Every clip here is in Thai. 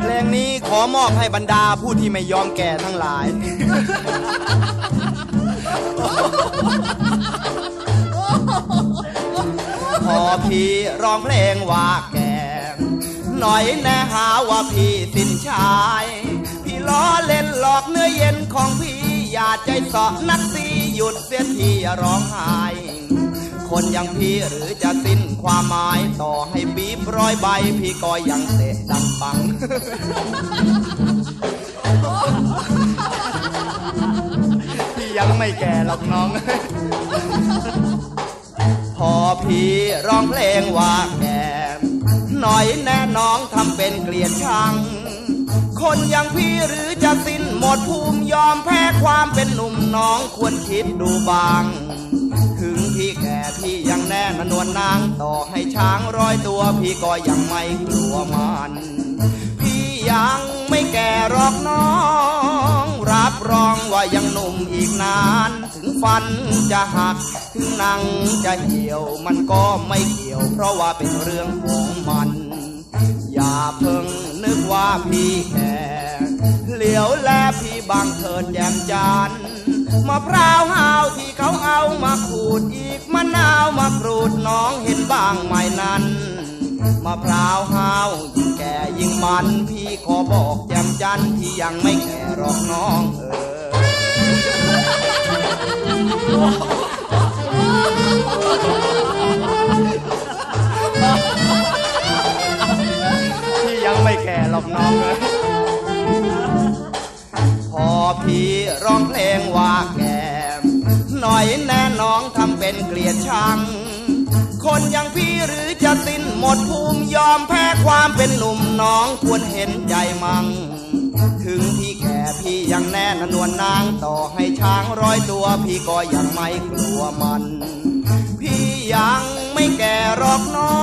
เพลงนี้ขอมอบให้บรรดาผู้ที่ไม่ยอมแก่ทั้งหลาย พอพี่ร้องเพลงว่าแก่หน่อยแน่หาว่าพี่สินชาย พี่ล้อเล่นหลอกเนื้อเย็นของพี่อย่าใจเสาะนักสีหยุดเสียทีอย่าร้องไห้ คนอย่างพี่หรือจะสิ้นความหมายต่อให้บีบร้อยใบ พี่ก็ยังเตะดังปัง พี่ยังไม่แก่หรอกน้อง พอพี่ร้องเพลงว่าแก่หน่อยแน่น้องทำเป็นเกลียดชัง คนอย่างพี่หรือจะสิ้นหมดภูมิยอมแพ้ความเป็นหนุ่มน้องควรคิดดูบาง พี่แก่พี่ยังแน่นนวลนางต่อให้ช้างร้อยตัว พี่ก็ยังไม่กลัวมัน พี่ยังไม่แก่หรอกน้อง รับรองว่ายังหนุ่มอีกนาน ถึงฟันจะหัก ถึงหนังจะเหี่ยวมันก็ไม่เกี่ยว เพราะว่าเป็นเรื่องของมัน อย่าเพิ่งนึกว่าพี่แก่เหลียวแลพี่บางเถิดแยมจาน มะพร้าวหาวที่เขาเอามาขูดอีกมะนาวมากรูดน้องเห็นบ้างไหมนั้นมะพร้าวหาวยิ่งแก่ยิ่งมัน พี่ขอบอกแจมจันที่ยังไม่แก่หรอกน้องเออพี่ยังไม่แก่หรอกน้องเอ้ เป็นเกลียดชัง คนอย่างพี่หรือจะสิ้นหมดภูมิยอมแพ้ความเป็นหนุ่มน้องควรเห็นใจมั่งถึงพี่แก่พี่ยังแน่นนวลนางต่อให้ช้างร้อยตัวพี่ก็ยังไม่กลัวมัน พี่ยังไม่แก่หรอกน้อ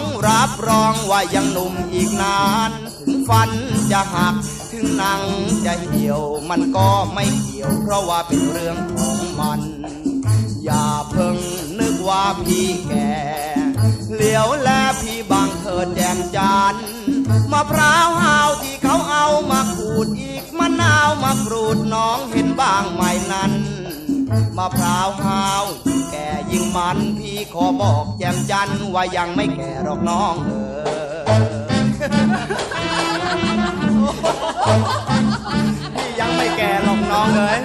ง รับรองว่ายังหนุ่มอีกนาน ถึงฟันจะหักถึงหนังจะเหี่ยวมันก็ไม่เกี่ยวเพราะว่าเป็นเรื่องของมัน อย่าเพิ่งนึกว่าพี่แก่เหลียวแลพี่บางเถิดแจมจานมะพร้าวหาวที่เขาเอามาขูดอีกมะนาวมากรูดน้องเห็นบ้างไหมนั้นมะพร้าวหาวแก่ยิ่งมันพี่ขอบอกแจมจันว่ายังไม่แก่หรอกน้องเออพี่ยังไม่แก่หรอกน้องเอ้ย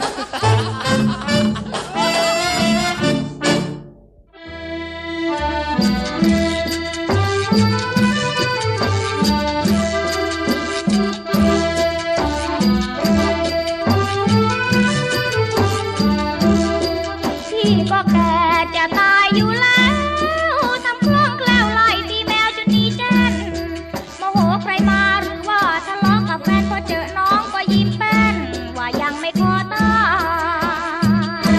โมโหใครมาหรือว่าทะเลาะกับแฟนพอเจอน้องก็ยิ้มแป้น ว่ายังไม่ขอตาย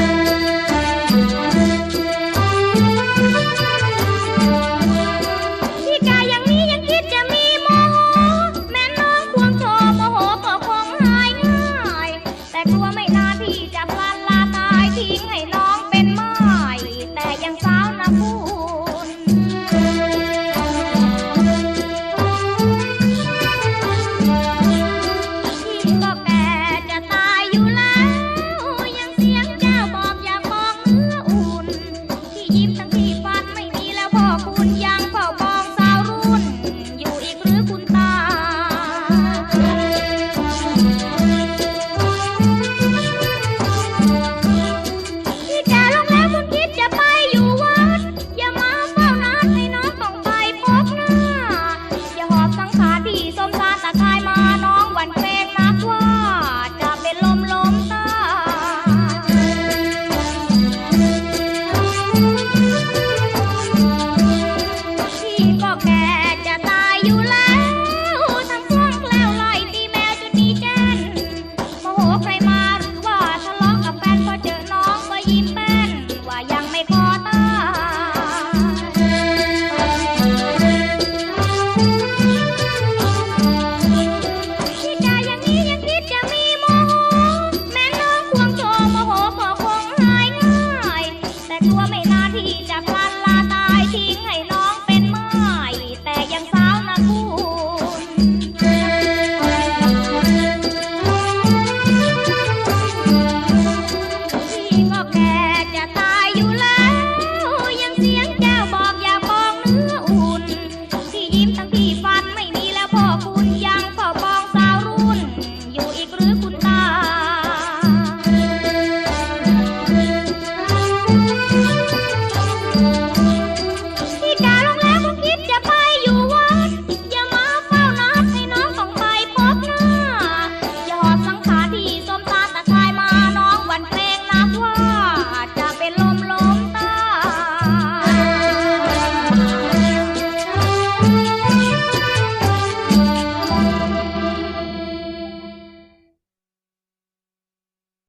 พี่กายอย่างนี้ยังคิดจะมีโมโหแม่น้องควงโชว์โมโหก็คงหายง่าย แต่กลัวไม่นานพี่จะพลันลาตายทิ้งให้ punto.